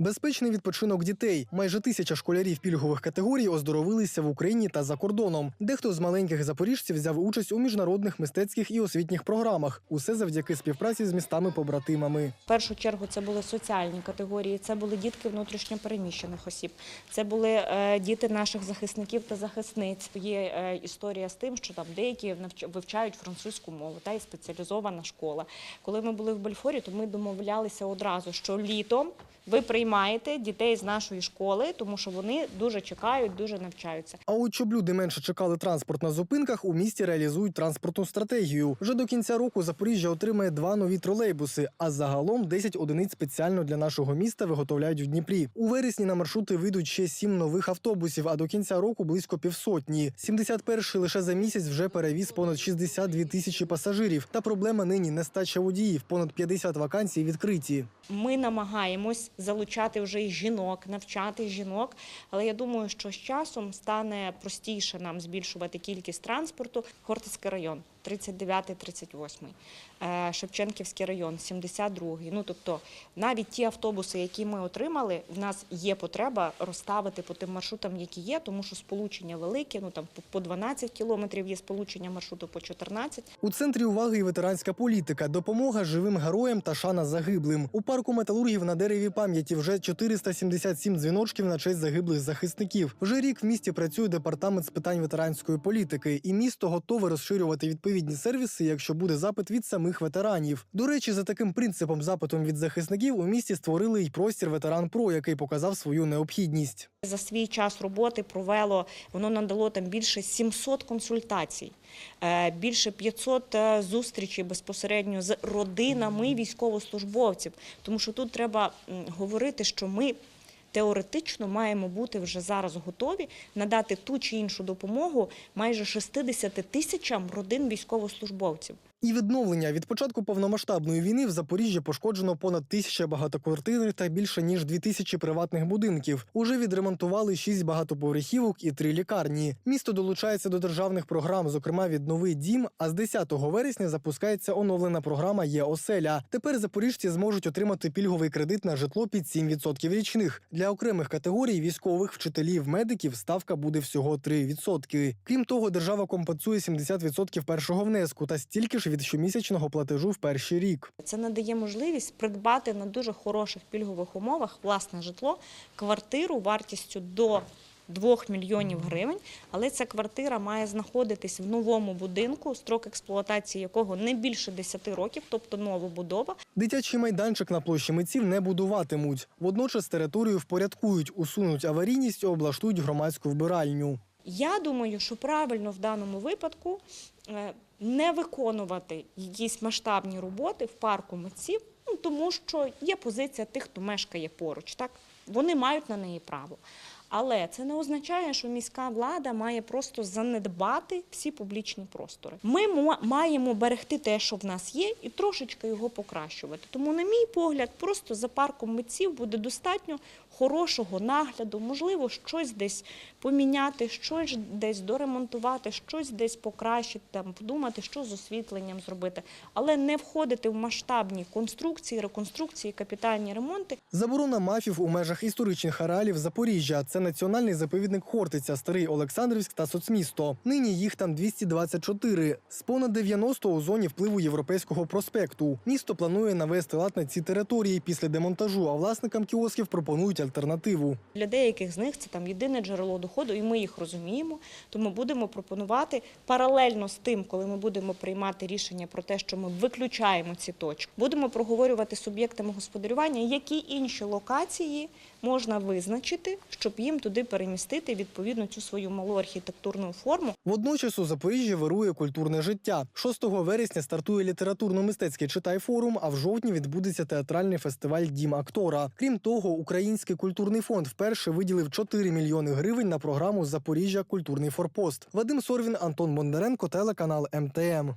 Безпечний відпочинок дітей. Майже тисяча школярів пільгових категорій оздоровилися в Україні та за кордоном. Дехто з маленьких запоріжців взяв участь у міжнародних мистецьких і освітніх програмах. Усе завдяки співпраці з містами-побратимами. В першу чергу це були соціальні категорії, це були дітки внутрішньопереміщених осіб, це були е, діти наших захисників та захисниць. Є е, історія з тим, що там деякі вивчають французьку мову та і спеціалізована школа. Коли ми були в Бельфорі, то ми домовлялися одразу, що літом ви приймаєте дітей з нашої школи, тому що вони дуже чекають, дуже навчаються. А от щоб люди менше чекали транспорт на зупинках, у місті реалізують транспортну стратегію. Вже до кінця року Запоріжжя отримає два нові тролейбуси, а загалом 10 одиниць спеціально для нашого міста виготовляють в Дніпрі. У вересні на маршрути вийдуть ще сім нових автобусів, а до кінця року близько півсотні. 71-й лише за місяць вже перевіз понад 62 тисячі пасажирів. Та проблема нині нестача водіїв. Понад 50 вакансій відкриті. Ми намагаємось залучати вже і жінок, навчати жінок, але я думаю, що з часом стане простіше нам збільшувати кількість транспорту. Хортицький район 39-38, е, Шевченківський район 72. Ну тобто навіть ті автобуси, які ми отримали, в нас є потреба розставити по тим маршрутам, які є, тому що сполучення велике. Ну там по- по 12 кілометрів є сполучення маршруту по 14. У центрі уваги і ветеранська політика, допомога живим героям та шана загиблим. У парку металургів на дереві пам'яті вже 477 дзвіночків на честь загиблих захисників. Вже рік в місті працює департамент з питань ветеранської політики, і місто готове розширювати відповідні сервіси, якщо буде запит від самих ветеранів. До речі, за таким принципом запитом від захисників у місті створили й простір ветеран Про, який показав свою необхідність. За свій час роботи провело, воно надало там більше 700 консультацій, е, більше 500 е, зустрічей безпосередньо з родинами військовослужбовців. Тому що тут треба говорити, що ми теоретично маємо бути вже зараз готові надати ту чи іншу допомогу майже 60 тисячам родин військовослужбовців. І відновлення від початку повномасштабної війни в Запоріжжі пошкоджено понад тисяча багатоквартирних та більше ніж дві тисячі приватних будинків. Уже відремонтували шість багатоповерхівок і три лікарні. Місто долучається до державних програм, зокрема віднови дім. А з 10 вересня запускається оновлена програма Є оселя. Тепер запоріжці зможуть отримати пільговий кредит на житло під 7% річних. Для окремих категорій військових, вчителів, медиків ставка буде всього 3%. Крім того, держава компенсує 70% першого внеску та стільки ж від щомісячного платежу в перший рік. Це надає можливість придбати на дуже хороших пільгових умовах власне житло, квартиру вартістю до 2 мільйонів гривень, але ця квартира має знаходитись в новому будинку, строк експлуатації якого не більше 10 років, тобто новобудова. Дитячий майданчик на площі митців не будуватимуть. Водночас територію впорядкують, усунуть аварійність і облаштують громадську вбиральню. Я думаю, що правильно в даному випадку е, не виконувати якісь масштабні роботи в парку митців, ну, тому що є позиція тих, хто мешкає поруч. Так? Вони мають на неї право. Але це не означає, що міська влада має просто занедбати всі публічні простори. Ми маємо берегти те, що в нас є, і трошечки його покращувати. Тому, на мій погляд, просто за парком митців буде достатньо хорошого нагляду, можливо, щось десь поміняти, щось десь доремонтувати, щось десь покращити, там подумати, що з освітленням зробити, але не входити в масштабні конструкції, реконструкції, капітальні ремонти. Заборона мафів у межах історичних ареалів Запоріжжя. Це національний заповідник Хортиця, Старий Олександрівськ та соцмісто. Нині їх там 224. З понад 90 у зоні впливу європейського проспекту. Місто планує навести лад на ці території після демонтажу, а власникам кіосків пропонують альтернативу. Для деяких з них це там єдине джерело доходу, і ми їх розуміємо. Тому будемо пропонувати паралельно з тим, коли ми будемо приймати рішення про те, що ми виключаємо ці точки. Будемо проговорювати з суб'єктами господарювання, які інші локації можна визначити, щоб їм туди перемістити відповідно цю свою малу архітектурну форму. Водночас у Запоріжжі вирує культурне життя. 6 вересня стартує літературно-мистецький читай-форум, а в жовтні відбудеться театральний фестиваль Дім актора. Крім того, Український культурний фонд вперше виділив 4 мільйони гривень на програму Запоріжжя Культурний форпост. Вадим Сорвін, Антон Бондаренко, телеканал МТМ.